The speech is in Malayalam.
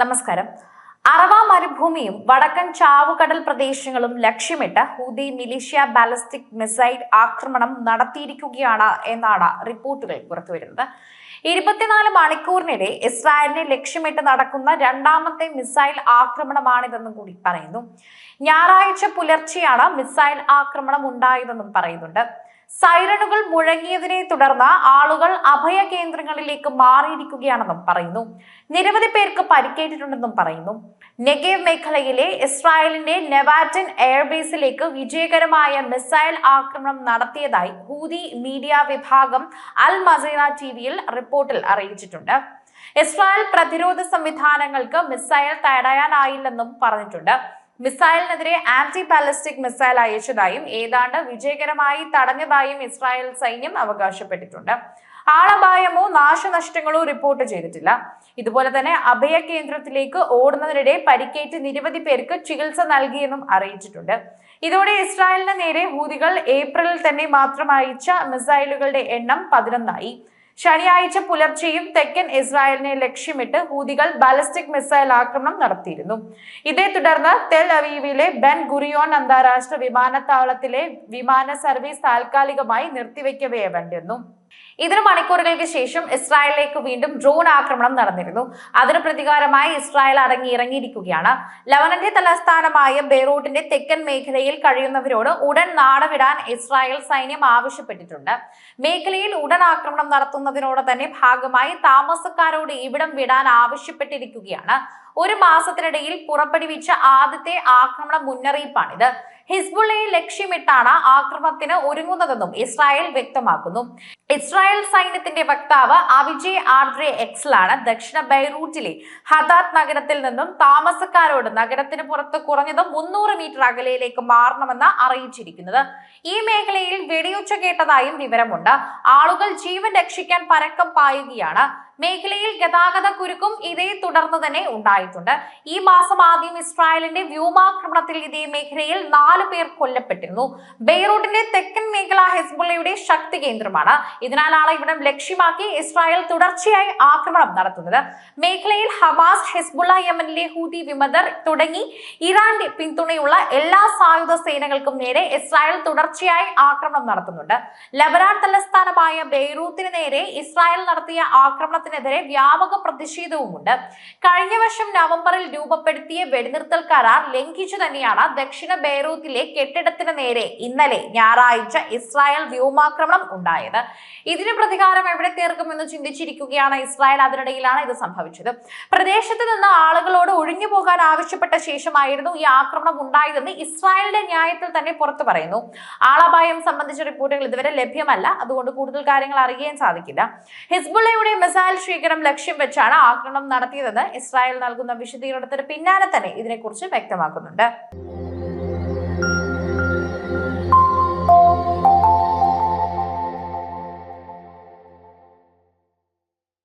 നമസ്കാരം. അറവ മരുഭൂമിയും വടക്കൻ ചാവുകടൽ പ്രദേശങ്ങളും ലക്ഷ്യമിട്ട് ഹൂതി മിലീഷ്യ ബാലിസ്റ്റിക് മിസൈൽ ആക്രമണം നടത്തിയിരിക്കുകയാണ് എന്നാണ് റിപ്പോർട്ടുകൾ പുറത്തുവരുന്നത്. ഇരുപത്തിനാല് മണിക്കൂറിനിടെ ഇസ്രായേലിനെ ലക്ഷ്യമിട്ട് നടക്കുന്ന രണ്ടാമത്തെ മിസൈൽ ആക്രമണമാണിതെന്നും കൂടി പറയുന്നു. ഞായറാഴ്ച പുലർച്ചെയാണ് മിസൈൽ ആക്രമണം ഉണ്ടായതെന്നും പറയുന്നുണ്ട്. സൈറണുകൾ മുഴങ്ങിയതിനെ തുടർന്ന് ആളുകൾ അഭയ കേന്ദ്രങ്ങളിലേക്ക് മാറിയിരിക്കുകയാണെന്നും പറയുന്നു. നിരവധി പേർക്ക് പരിക്കേറ്റിട്ടുണ്ടെന്നും പറയുന്നു. നെഗേവ് മേഖലയിലെ ഇസ്രായേലിന്റെ നെവാറ്റൻ എയർബേസിലേക്ക് വിജയകരമായ മിസൈൽ ആക്രമണം നടത്തിയതായി ഹൂതി മീഡിയ വിഭാഗം അൽ മസീറ ടിവിയിൽ റിപ്പോർട്ടിൽ അറിയിച്ചിട്ടുണ്ട്. ഇസ്രായേൽ പ്രതിരോധ സംവിധാനങ്ങൾക്ക് മിസൈൽ തടയാനായില്ലെന്നും പറഞ്ഞിട്ടുണ്ട്. മിസൈലിനെതിരെ ആന്റി ബാലിസ്റ്റിക് മിസൈൽ അയച്ചതായും ഏതാണ്ട് വിജയകരമായി തടഞ്ഞതായും ഇസ്രായേൽ സൈന്യം അവകാശപ്പെട്ടിട്ടുണ്ട്. ആളപായമോ നാശനഷ്ടങ്ങളോ റിപ്പോർട്ട് ചെയ്തിട്ടില്ല. ഇതുപോലെ തന്നെ അഭയ കേന്ദ്രത്തിലേക്ക് ഓടുന്നതിനിടെ പരിക്കേറ്റ് നിരവധി പേർക്ക് ചികിത്സ നൽകിയെന്നും അറിയിച്ചിട്ടുണ്ട്. ഇതോടെ ഇസ്രായേലിന് നേരെ ഹൂതികൾ ഏപ്രിലിൽ തന്നെ മാത്രം അയച്ച മിസൈലുകളുടെ എണ്ണം പതിനൊന്നായി. ശനിയാഴ്ച പുലർച്ചെയും തെക്കൻ ഇസ്രായേലിനെ ലക്ഷ്യമിട്ട് ഹൂതികൾ ബാലിസ്റ്റിക് മിസൈൽ ആക്രമണം നടത്തിയിരുന്നു. ഇതേ തുടർന്ന് തെൽ അവീവിലെ ബെൻ ഗുറിയോൺ അന്താരാഷ്ട്ര വിമാനത്താവളത്തിലെ വിമാന സർവീസ് താൽക്കാലികമായി നിർത്തിവെക്കവേ വേണ്ടിയിരുന്നു. ഇതിന് മണിക്കൂറുകൾക്ക് ശേഷം ഇസ്രായേലിലേക്ക് വീണ്ടും ഡ്രോൺ ആക്രമണം നടന്നിരുന്നു. അതിന് പ്രതികാരമായി ഇസ്രായേൽ അടങ്ങി ഇറങ്ങിയിരിക്കുകയാണ്. ലവനന്റെ തലസ്ഥാനമായ ബെയ്റൂട്ടിന്റെ തെക്കൻ മേഖലയിൽ കഴിയുന്നവരോട് ഉടൻ നാടവിടാൻ ഇസ്രായേൽ സൈന്യം ആവശ്യപ്പെട്ടിട്ടുണ്ട്. മേഖലയിൽ ഉടൻ ആക്രമണം നടത്തുന്നതിനോട് തന്നെ ഭാഗമായി താമസക്കാരോട് ഇവിടം വിടാൻ ആവശ്യപ്പെട്ടിരിക്കുകയാണ്. ഒരു മാസത്തിനിടയിൽ പുറപ്പെടുവിച്ച ആദ്യത്തെ ആക്രമണ മുന്നറിയിപ്പാണിത്. ഹിസ്ബുള്ളയെ ലക്ഷ്യമിട്ടാണ് ആക്രമണത്തിന് ഒരുങ്ങുന്നതെന്നും ഇസ്രായേൽ വ്യക്തമാക്കുന്നു. ഇസ്രായേൽ സൈന്യത്തിന്റെ വക്താവ് അവിജയ് ആർദ്രെ എക്സലാണ് ദക്ഷിണ ബൈറൂട്ടിലെ ഹദാത്ത് നഗരത്തിൽ നിന്നും താമസക്കാരോട് നഗരത്തിന് പുറത്ത് കുറഞ്ഞത് മുന്നൂറ് മീറ്റർ അകലയിലേക്ക് മാറണമെന്ന് അറിയിച്ചിരിക്കുന്നത്. ഈ മേഖലയിൽ വെടിയുച്ച കേട്ടതായും വിവരമുണ്ട്. ആളുകൾ ജീവൻ രക്ഷിക്കാൻ പരക്കം പായുകയാണ്. മേഖലയിൽ ഗതാഗത കുരുക്കും ഇതേ തുടർന്ന് തന്നെ ഉണ്ടായിട്ടുണ്ട്. ഈ മാസം ആദ്യം ഇസ്രായേലിന്റെ വ്യോമാക്രമണത്തിൽ ഇതേ മേഖലയിൽ നാല് പേർ കൊല്ലപ്പെട്ടിരുന്നു. ബെയ്റൂട്ടിന്റെ തെക്കൻ ഹെസ്ബുള്ളയുടെ ശക്തി കേന്ദ്രമാണ്. ഇതിനാലാണ് ഇവിടം ലക്ഷ്യമാക്കി ഇസ്രായേൽ തുടർച്ചയായി ആക്രമണം നടത്തുന്നത്. മേഖലയിൽ ഹമാസ് ഹെസ്ബുള്ള യമനിലെ ഹൂതി വിമതർ തുടങ്ങി ഇറാന്റെ പിന്തുണയുള്ള എല്ലാ സായുധ സേനകൾക്കും നേരെ ഇസ്രായേൽ തുടർച്ചയായി ആക്രമണം നടത്തുന്നുണ്ട്. ലബനാൻ തലസ്ഥാനമായ ബെയ്റൂത്തിന് നേരെ ഇസ്രായേൽ നടത്തിയ ആക്രമണത്തിനെതിരെ വ്യാപക പ്രതിഷേധവുമുണ്ട്. കഴിഞ്ഞ വർഷം നവംബറിൽ രൂപപ്പെടുത്തിയ വെടിനിർത്തൽ കരാർ ലംഘിച്ചു തന്നെയാണ് ദക്ഷിണ ബെയ്റൂത്തിലെ കെട്ടിടത്തിന് നേരെ ഇന്നലെ ഞായറാഴ്ച ഇസ്രായേൽ വ്യോമാക്രമണം ഉണ്ടായത്. ഇതിന് പ്രതികാരം എവിടെ തീർക്കുമെന്ന് ചിന്തിച്ചിരിക്കുകയാണ് ഇസ്രായേൽ. അതിനിടയിലാണ് ഇത് സംഭവിച്ചത്. പ്രദേശത്ത് നിന്ന് ആളുകളോട് ഒഴിഞ്ഞു പോകാൻ ആവശ്യപ്പെട്ട ശേഷമായിരുന്നു ഈ ആക്രമണം ഉണ്ടായതെന്ന് ഇസ്രായേലിന്റെ ന്യായത്തിൽ തന്നെ പുറത്തു പറയുന്നു. ആളപായം സംബന്ധിച്ച റിപ്പോർട്ടുകൾ ഇതുവരെ ലഭ്യമല്ല. അതുകൊണ്ട് കൂടുതൽ കാര്യങ്ങൾ അറിയാൻ സാധിക്കില്ല. ഹിസ്ബുള്ളയുടെ മിസൈൽ സ്വീകരണം ലക്ഷ്യം വെച്ചാണ് ആക്രമണം നടത്തിയതെന്ന് ഇസ്രായേൽ നൽകുന്ന വിശദീകരണത്തിന് പിന്നാലെ തന്നെ ഇതിനെക്കുറിച്ച് വ്യക്തമാക്കുന്നുണ്ട്.